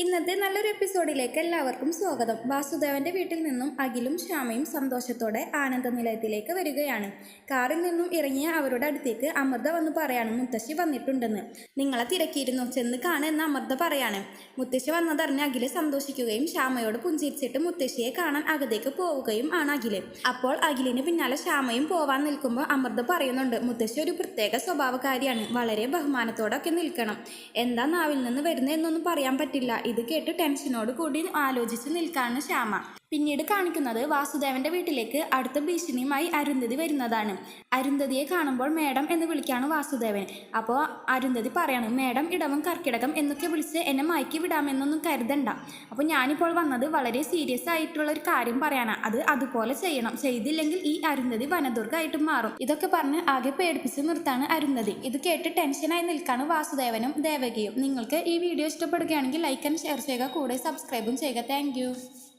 ഇന്നത്തെ നല്ലൊരു എപ്പിസോഡിലേക്ക് എല്ലാവർക്കും സ്വാഗതം. വാസുദേവന്റെ വീട്ടിൽ നിന്നും അഖിലും ശ്യാമയും സന്തോഷത്തോടെ ആനന്ദ നിലയത്തിലേക്ക് വരികയാണ്. കാറിൽ നിന്നും ഇറങ്ങിയ അവരുടെ അടുത്തേക്ക് അമൃത വന്ന് പറയാണ് മുത്തശ്ശി വന്നിട്ടുണ്ടെന്ന്. നിങ്ങളെ തിരക്കിയിരുന്നു. ചെന്ന് കാണുമെന്ന് അമൃത പറയാണ്. മുത്തശ്ശി വന്നതറിഞ്ഞ് അഖിൽ സന്തോഷിക്കുകയും ശ്യാമയോട് പുഞ്ചിരിച്ചിട്ട് മുത്തശ്ശിയെ കാണാൻ അകത്തേക്ക് പോവുകയും ആണ് അഖിൽ. അപ്പോൾ അഖിലിന് പിന്നാലെ ശ്യാമയും പോവാൻ നിൽക്കുമ്പോൾ അമൃത പറയുന്നുണ്ട് മുത്തശ്ശി ഒരു പ്രത്യേക സ്വഭാവക്കാരിയാണ് വളരെ ബഹുമാനത്തോടൊക്കെ നിൽക്കണം. എന്താ നാവിൽ നിന്ന് വരുന്നതെന്നൊന്നും പറയാൻ പറ്റില്ല. ഇത് കേട്ട് ടെൻഷനോട് കൂടി ആലോചിച്ച് നിൽക്കാണ് ശ്യാമ. പിന്നീട് കാണിക്കുന്നത് വാസുദേവന്റെ വീട്ടിലേക്ക് അടുത്ത ഭീഷണിയുമായി അരുന്ധതി വരുന്നതാണ്. അരുന്ധതിയെ കാണുമ്പോൾ മേഡം എന്ന് വിളിക്കാണ് വാസുദേവൻ. അപ്പോൾ അരുന്ധതി പറയാണ് മേഡം ഇടവും കർക്കിടകം എന്നൊക്കെ വിളിച്ച് എന്നെ മയക്കി വിടാമെന്നൊന്നും കരുതണ്ട. അപ്പോൾ ഞാനിപ്പോൾ വന്നത് വളരെ സീരിയസ് ആയിട്ടുള്ള ഒരു കാര്യം പറയാനാണ് അത് അതുപോലെ ചെയ്യണം. ചെയ്തില്ലെങ്കിൽ ഈ അരുന്ധതി വനദുർഗമായിട്ട് മാറും. ഇതൊക്കെ പറഞ്ഞ് ആകെ പേടിപ്പിച്ച് നിർത്താണ് അരുന്ധതി. ഇത് കേട്ട് ടെൻഷനായി നിൽക്കാണ് വാസുദേവനും ദേവകിയും. നിങ്ങൾക്ക് ഈ വീഡിയോ ഇഷ്ടപ്പെടുകയാണെങ്കിൽ ലൈക്ക് ആൻഡ് ഷെയർ ചെയ്യുക. കൂടെ സബ്സ്ക്രൈബും ചെയ്യുക. താങ്ക്